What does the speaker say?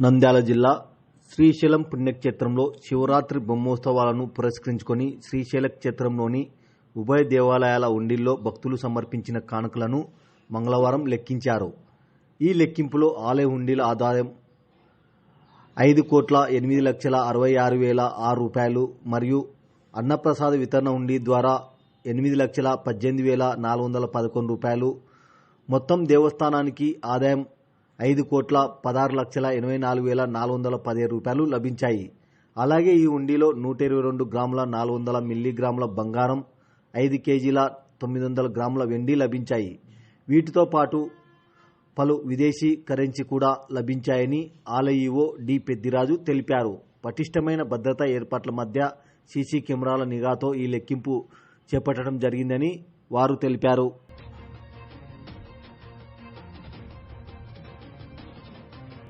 నంద్యాల జిల్లా శ్రీశైలం పుణ్యక్షేత్రంలో శివరాత్రి బ్రహ్మోత్సవాలను పురస్కరించుకొని శ్రీశైల క్షేత్రంలోని ఉభయ దేవాలయాల ఉండిల్లో భక్తులు సమర్పించిన కానుకలను మంగళవారం లెక్కించారు. ఈ లెక్కింపులో ఆలయ హుండీల ఆదాయం ఐదు కోట్ల ఎనిమిది లక్షల అరవై ఆరు వేల ఆరు రూపాయలు మరియు అన్నప్రసాద వితరణ ఉండి ద్వారా ఎనిమిది లక్షల పద్దెనిమిది వేల నాలుగు వందల పదకొండు రూపాయలు. మొత్తం దేవస్థానానికి ఆదాయం ఐదు కోట్ల పదహారు లక్షల ఎనభై నాలుగు వేల నాలుగు వందల పదిహేడు రూపాయలు లభించాయి. అలాగే ఈ ఉండిలో నూట ఇరవై రెండు గ్రాముల నాలుగు వందల మిల్లీగ్రాముల బంగారం ఐదు కేజీల తొమ్మిది వందల గ్రాముల వెండి లభించాయి. వీటితో పాటు పలు విదేశీ కరెన్సీ కూడా లభించాయని ఆలఈఓ డి పెద్దిరాజు తెలిపారు. పటిష్టమైన భద్రతా ఏర్పాట్ల మధ్య సీసీ కెమెరాల నిఘాతో ఈ లెక్కింపు చేపట్టడం జరిగిందని వారు తెలిపారు.